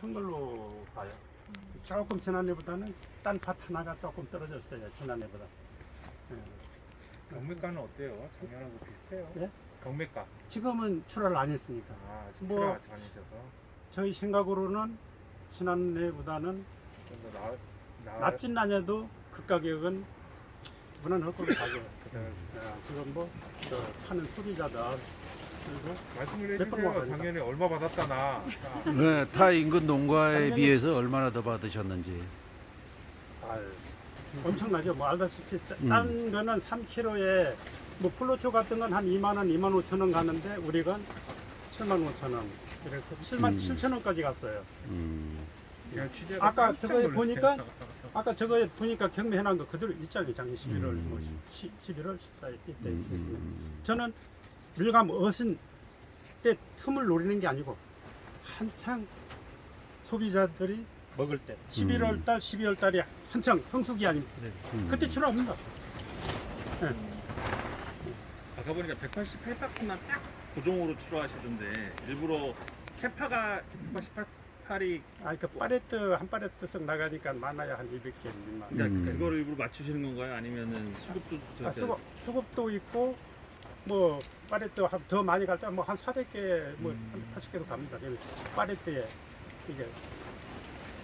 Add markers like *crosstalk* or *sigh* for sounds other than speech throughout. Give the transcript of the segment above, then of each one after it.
큰 걸로 봐요. 조금 지난해보다는 딴밭 하나가 조금 떨어졌어요. 지난해보다. 예. 경매가는 어때요? 작년하고 비슷해요? 예? 경매가. 지금은 출하를 안 했으니까. 아, 뭐- 출하 전이셔서 저희 생각으로는 지난해보다는 좀더 나, 나, 낮진 않아도 그 가격은 무난할 걸로 봐요. *laughs* 그다음 야, 지금 뭐, 저 파는 소비자들, 말씀을 해주세요. 작년에 얼마 받았다 나. 자, 네, 타 인근 농가에 비해서 얼마나 더 받으셨는지. 알 엄청나죠. 뭐 알다시피 따- 음. 딴 거는 3kg에 뭐 플로초 같은 건 한 2만 원, 2만 5천 원 가는데 우리가 7만 5천 원 이렇게 7만 음. 7천 원까지 갔어요. 음, 취재가 아까 깜짝 저거에 놀랐어요. 보니까 *laughs* 아까 저거에 보니까 경매해놓은 거 그대로 있잖아요. 작년 11월, 음. 뭐 10, 11월 14일 이때. 음, 음, 저는 밀감 어신 때 틈을 노리는 게 아니고 한창 소비자들이 먹을 때 11월 달, 12월 달이 한창 성수기 아닙니까? 음. 그때 출하합니다. 아까 보니까 188박스만 딱 고정으로 출하하시던데 일부러 캐파가 188이 아, 그 파레트 한 파레트 씩 나가니까 많아야 한 200개, 2만. 그러니까 음. 그거를 일부러 맞추시는 건가요? 아니면은 수급도 아, 수급, 수급도 있고 뭐 파레트 한- 더 많이 갈 때 뭐 한 400개, 뭐 음. 한 80개도 갑니다. 파레트에 이게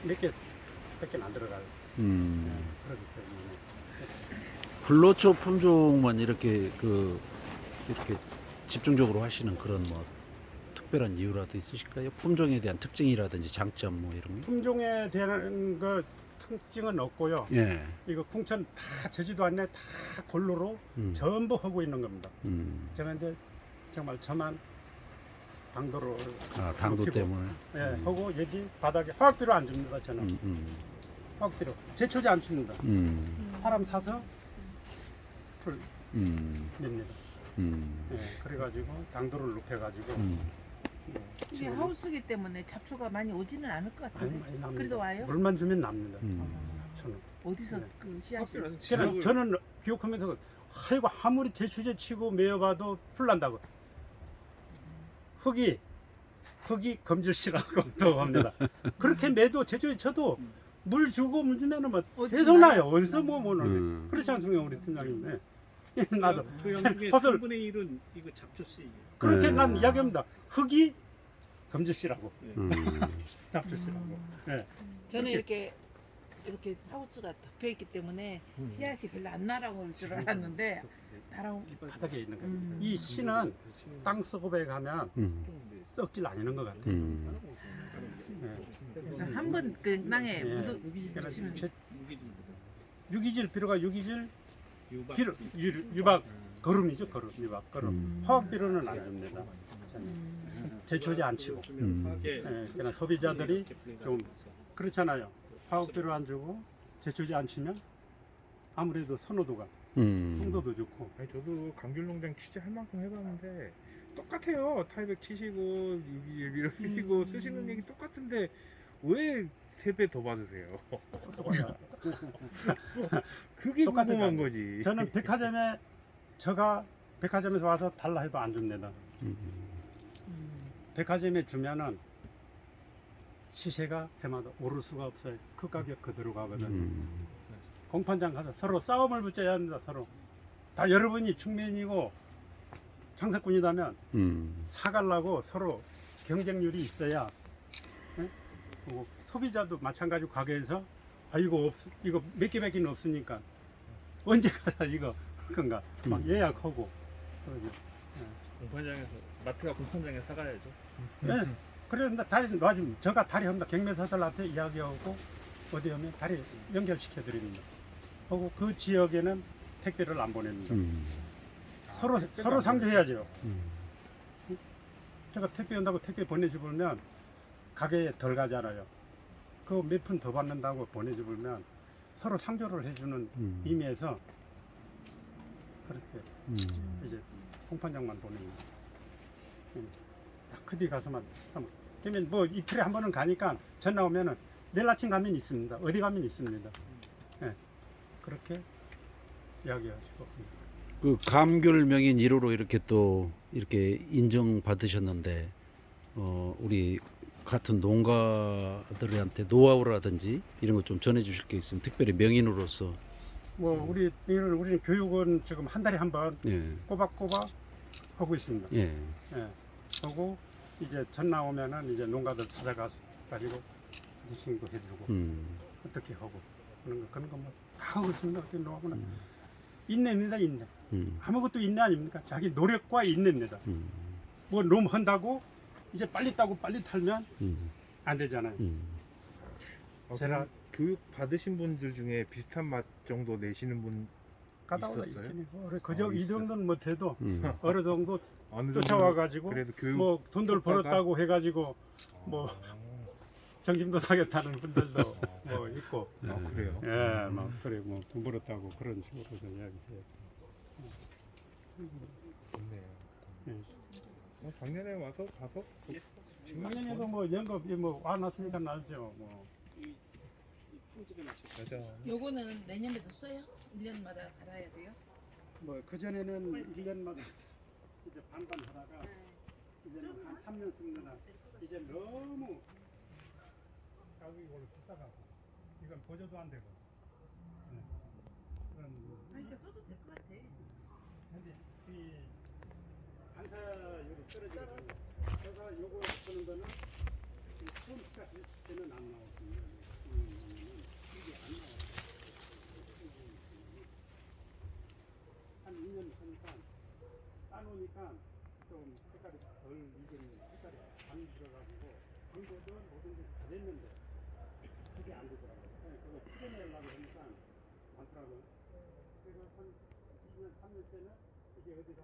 몇 개, 몇 개는 안 들어가요. 음. 그렇기 때문에. 불로초 품종만 이렇게 그 이렇게 집중적으로 하시는 그런 뭐 특별한 이유라도 있으실까요? 품종에 대한 특징이라든지 장점 뭐 이런 거? 품종에 대한 그 특징은 없고요. 예. 이거 풍천 다 제주도 안에 다 골로로 음. 전부 하고 있는 겁니다. 음. 제가 이제 정말 저만 당도로 아, 당도 피고. 때문에. 예, 음. 하고 여기 바닥에 화학비료 안 줍니다. 저는 음, 음. 화학비료 제초제 안 줍니다. 음. 사람 사서 풀 음. 냅니다. 음. 예, 그래가지고 당도를 높여가지고 음. 예, 이게 지금 하우스기 때문에 잡초가 많이 오지는 않을 것 많이 같은데 많이 납니다. 그래도 와요? 물만 주면 납니다. 음. 저는 어디서 네. 그 씨앗이 저는, 저는 기억하면서 아이고 아무리 제초제 치고 매어봐도 풀난다고 흙이 흙이 검질씨라고 또 *laughs* 합니다. 그렇게 매도 제초제 쳐도 물 주고 물 주면은 뭐 어디서 계속 나요? 나요. 어디서 뭐 뭐는 음. 그렇지 않습니까 우리 팀장님? 네. 나도 토양 중에 허들. 3분의 1은 이거 잡초씨. 그렇게 네. 난 이야기합니다. 흙이 검질씨라고 음. 잡초씨라고. 네. 저는 이렇게- 이렇게 하우스가 덮여 있기 때문에 음. 씨앗이 별로 안 날아올 줄 알았는데 날아오 바닥에 있는 거예요. 음. 이 씨는 땅 속에 가면 음. 썩질 않는 것 같아요. 음. 네. 그래서 한번 그 땅에 예. 묻어 묻히면 제- 유기질 비료가 유기질. 비료 유, 유박 거름이죠 거름 유박 거름 음. 화학 비료는 안 줍니다. 음. 제초제 안 치고 음. 예. 예, 그냥 소비자들이 좀 그렇잖아요. 화학 비료 안 주고 제초제 안 치면 아무래도 선호도가 음. 성도도 좋고 아니 저도 감귤농장 취재할 만큼 해봤는데 똑같아요. 타이백 치시고 유기 비료 쓰시고 쓰시는 얘기 똑같은데 왜세배더 받으세요? *laughs* 그게 똑같은 궁금한 거 거지. 저는 백화점에 제가 백화점에서 와서 달라 해도 안 줍니다. 음. 백화점에 주면은 시세가 해마다 오를 수가 없어요. 그 가격 그대로 가거든요. 음. 공판장 가서 서로 싸움을 붙여야 합니다. 서로 다 여러분이 축맨이고 장사꾼이라면 음. 사갈라고 서로 경쟁률이 있어야 예? 그리고 소비자도 마찬가지로 가게에서 아 이거 없 이거 몇 개 밖에 없으니까 언제 가서 이거 건가 막 음. 예약하고 그러죠. 공판장에서 마트가 공판장에 사가야죠. 예. 그런데 다리 놔주면 제가 다리 합니다. 경매사들한테 이야기하고 어디 하면 다리 연결시켜 드립니다. 하고 그 지역에는 택배를 안 보냅니다. 음. 서로 서로 상조해야죠. 음. 제가 택배 온다고 택배 보내주면 가게에 덜 가잖아요. 그 몇 푼 더 받는다고 보내주면 서로 상조를 해주는 음. 의미에서 그렇게 음. 이제 공판장만 보냅니다. 딱그뒤 가서만 하면 그러면 뭐 이틀에 한 번은 가니까 전화 오면은 내일 아침 가면 있습니다. 어디 가면 있습니다. 예. 그렇게 이야기하시고 그 감귤 명인 1호로 이렇게 또 이렇게 인정 받으셨는데 어 우리 같은 농가들한테 노하우라든지 이런 거 좀 전해 주실 게 있으면 특별히 명인으로서 뭐 우리 이런 우리는 교육은 지금 한 달에 한 번 예, 꼬박꼬박 하고 있습니다. 예, 예. 하고 이제 전 나오면은 이제 농가들 찾아가서 가지고 리싱도 해주고 음, 어떻게 하고 그런 거 그런 거뭐 다 하고 있습니다. 어떻게 농하고는 인내입니다 인내. 음, 아무것도 인내 아닙니까? 자기 노력과 인내입니다. 음, 뭐놈 한다고 이제 빨리 따고 빨리 탈면 음, 안 되잖아요. 음. 어, 제가- 그럼 교육 받으신 분들 중에 비슷한 맛 정도 내시는 분 까다로워 있었어요? 있긴 해요. 그저 어, 이 있어요. 정도는 못해도 음. 어느 정도 *laughs* 어느 정도 쫓아와가지고 그래도 교육 뭐 돈들 효과가- 벌었다고 해가지고 뭐 어, *laughs* 정심도 사겠다는 분들도 *laughs* 뭐 있고 아 그래요? 예, 막 그래 뭐 돈 벌었다고 그런 식으로서 이야기해요. 좋네요. 예. 어, 작년에 와서 봐서 작년에도 뭐 연금 뭐 와놨으니까 알죠. 뭐 맞아. 요거는 내년에도 써요? 1년마다 갈아야 돼요? 뭐 그전에는 1년마다 이제 반반 하다가 이제는 한 3년 씁니다. 이제 너무 가격이 원래 비싸가고 이건 보조도 안 되고 네. 그런 그러니까 써도 될 것 같아. 근데 이 반사율이 떨어지거든요. 그래서 요거 쓰는 거는 있을 때는 안 나오거든요. 한 2년 하니까 따놓으니까 좀 색깔이 덜 익은 색깔이 안 들어가지고 광고도 뭐든지 다 됐는데 그게 안 되더라고요. 네, 그거 풀어내려고 하니까 많더라고요. 그래서 한 2년, 3년 때는 이게 어디가